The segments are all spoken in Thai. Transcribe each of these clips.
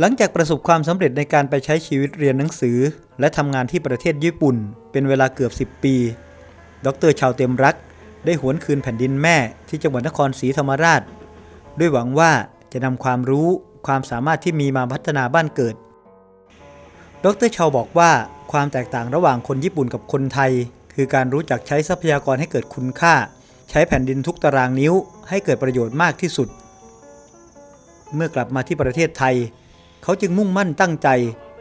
หลังจากประสบความสำเร็จในการไปใช้ชีวิตเรียนหนังสือ และทำงานที่ประเทศญี่ปุ่น เป็นเวลาเกือบ 10 ปี ดรชาวเต็มรัก ได้หวนคืนแผ่นดินแม่ที่จังหวัดนครศรีธรรมราช ด้วยหวังว่าจะนำความรู้ความสามารถที่มีมาพัฒนาบ้านเกิด ดรชาวบอกว่าความแตกต่างระหว่างคนญี่ปุ่นกับคนไทย คือการรู้จักใช้ทรัพยากรให้เกิดคุณค่า ใช้แผ่นดินทุกตารางนิ้ว ให้เกิดประโยชน์มากที่สุด เมื่อกลับมาที่ประเทศไทย เขาจึงมุ่งมั่นตั้งใจ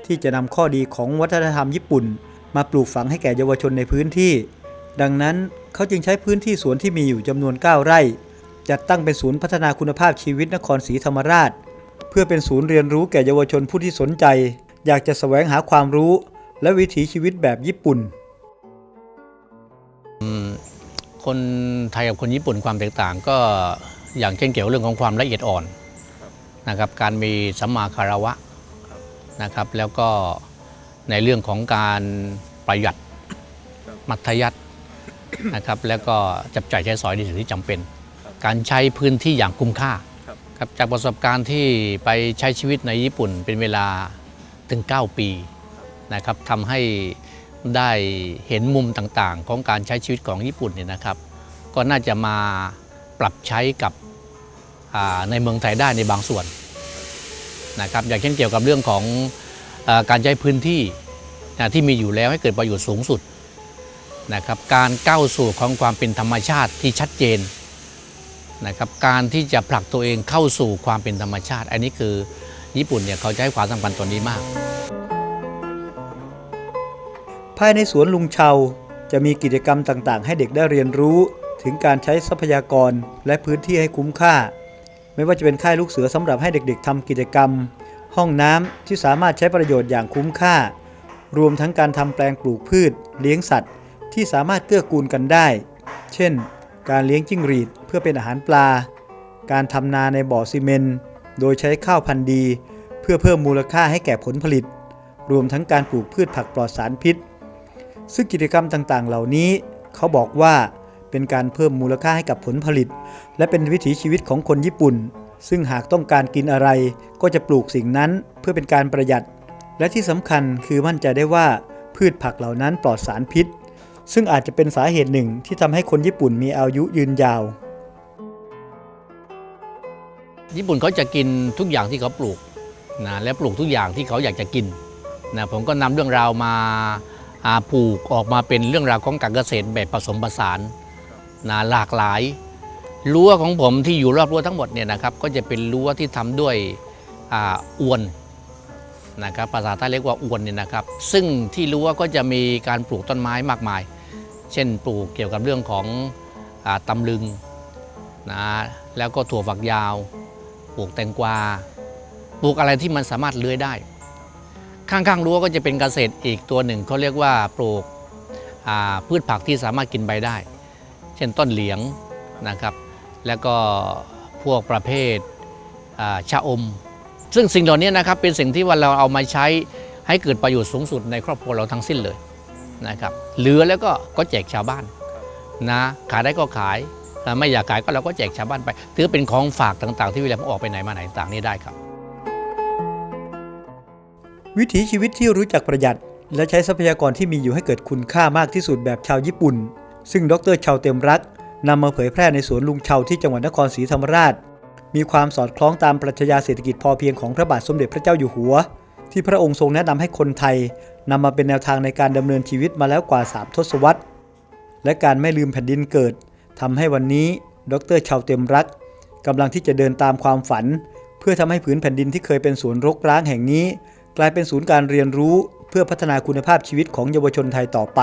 ที่จะนำข้อดีของวัฒนธรรมญี่ปุ่น มาปลูกฝังให้แก่เยาวชนในพื้นที่ ดังนั้นเขาจึงใช้พื้นที่สวนที่มีอยู่จำนวน 9 ไร่ จัดตั้งเป็นศูนย์พัฒนาคุณภาพชีวิตนครศรีธรรมราช เพื่อเป็นศูนย์เรียนรู้แก่เยาวชนผู้ที่สนใจ อยากจะแสวงหาความรู้ และวิถีชีวิตแบบญี่ปุ่น คนไทยกับคนญี่ปุ่นความแตกต่างก็อย่างเช่นเกี่ยวกับเรื่องของความละเอียดอ่อน นะครับการมีสัมมาคารวะนะครับแล้วก็ในเรื่องของการประหยัดมัธยัตินะครับแล้วก็จับจ่ายใช้สอยในสิ่งที่จำเป็น การใช้พื้นที่อย่างคุ้มค่าครับจากประสบการณ์ที่ไปใช้ชีวิตในญี่ปุ่นเป็นเวลาถึง 9 ปีนะครับทำให้ได้เห็นมุมต่างๆ ของการใช้ชีวิตของญี่ปุ่นเนี่ยนะครับ ก็น่าจะมาปรับใช้กับ ในเมืองไทยได้ในบางส่วนนะครับอย่างเช่นเกี่ยวกับเรื่องของอการใช้พื้นที่นะที่มีอยู่แล้วให้เกิดประโยชน์สูงสุดนะครับการก้าวสู่ของความเป็นธรรมชาติที่ชัดเจนนะครับการที่จะผลักตัวเองเข้าสู่ความเป็นธรรมชาติ อันนี้คือญี่ปุ่นเนี่ยเขาจะให้ความสำคัญตัวนี้มาก ภายในสวนลุงเชาจะมีกิจกรรมต่างๆ ให้เด็กได้เรียนรู้ถึงการใช้ทรัพยากรและพื้นที่ให้คุ้มค่า ไม่ว่าจะเป็นค่ายลูกเสือสำหรับให้เด็กๆทำกิจกรรม ห้องน้ำที่สามารถใช้ประโยชน์อย่างคุ้มค่า รวมทั้งการทำแปลงปลูกพืช เลี้ยงสัตว์ ที่สามารถเกื้อกูลกันได้ เช่น การเลี้ยงจิ้งหรีดเพื่อเป็นอาหารปลา การทำนาในบ่อซีเมนต์โดยใช้ข้าวพันธุ์ดี เพื่อเพิ่มมูลค่าให้แก่ผลผลิต รวมทั้งการปลูกพืชผักปลอดสารพิษ ซึ่งกิจกรรมต่างๆ เหล่านี้ เขาบอกว่า เป็นการเพิ่มมูลค่าให้กับผลผลิต และเป็นวิถีชีวิตของคนญี่ปุ่น ซึ่งหากต้องการกินอะไร ก็จะปลูกสิ่งนั้นเพื่อเป็นการประหยัด และที่สำคัญคือมั่นใจได้ว่าพืชผักเหล่านั้นปลอดสารพิษ ซึ่งอาจจะเป็นสาเหตุหนึ่งที่ทำให้คนญี่ปุ่นมีอายุยืนยาว ญี่ปุ่นเขาจะกินทุกอย่างที่เขาปลูกนะและปลูกทุกอย่างที่เขาอยากจะกินนะผมก็นำเรื่องราวมาอ่าปลูกออกมาเป็นเรื่องราวของการเกษตรแบบผสมผสาน นะหลากหลายรั้วของผมที่อยู่รอบรั้วทั้งหมดเนี่ยนะครับก็จะเป็นรั้วที่ทำด้วยอ่าอวนนะครับภาษาไทยเรียกว่าอวนเนี่ยนะครับ ซึ่งที่รั้วก็จะมีการปลูกต้นไม้มากมาย เช่นปลูกเกี่ยวกับเรื่องของอาตำลึงนะแล้วก็ถั่วฝักยาว ปลูกแตงกวาปลูกอะไรที่มันสามารถเลื้อยได้ ข้างๆรั้วก็จะเป็นเกษตรอีกตัวหนึ่งเขาเรียกว่าปลูกพืชผักที่สามารถกินใบได้ เช่นต้นเหลียงนะครับแล้วก็พวกประเภทชะอม ซึ่งสิ่งเหล่านี้นะครับเป็นสิ่งที่ว่าเราเอามาใช้ให้เกิดประโยชน์สูงสุดในครอบครัวเราทั้งสิ้นเลยนะครับเหลือแล้วก็ก็แจกชาวบ้านนะขายได้ก็ขายไม่อยากขายก็เราก็แจกชาวบ้านไป ถือเป็นของฝากต่าง ๆ ที่เวลาผมออกไปไหนมาไหนต่างนี่ได้ครับ วิถีชีวิตที่รู้จักประหยัด และใช้ทรัพยากรที่มีอยู่ให้เกิดคุณค่ามากที่สุดแบบชาวญี่ปุ่น ซึ่งดรชาวเต็มรักนำมาเผยแพร่ในสวนลุงเชาที่จังหวัดนครศรีธรรมราช มีความสอดคล้องตามปรัชญาเศรษฐกิจพอเพียงของพระบาทสมเด็จพระเจ้าอยู่หัว ที่พระองค์ทรงแนะนำให้คนไทยนำมาเป็นแนวทางในการดำเนินชีวิตมาแล้วกว่า 3 ทศวรรษ และการไม่ลืมแผ่นดินเกิดทำให้วันนี้ดรชาวเต็มรักกำลังที่จะเดินตามความฝัน เพื่อทำให้ผืนแผ่นดินที่เคยเป็นสวนรกร้างแห่งนี้ กลายเป็นศูนย์การเรียนรู้ เพื่อพัฒนาคุณภาพชีวิตของเยาวชนไทยต่อไป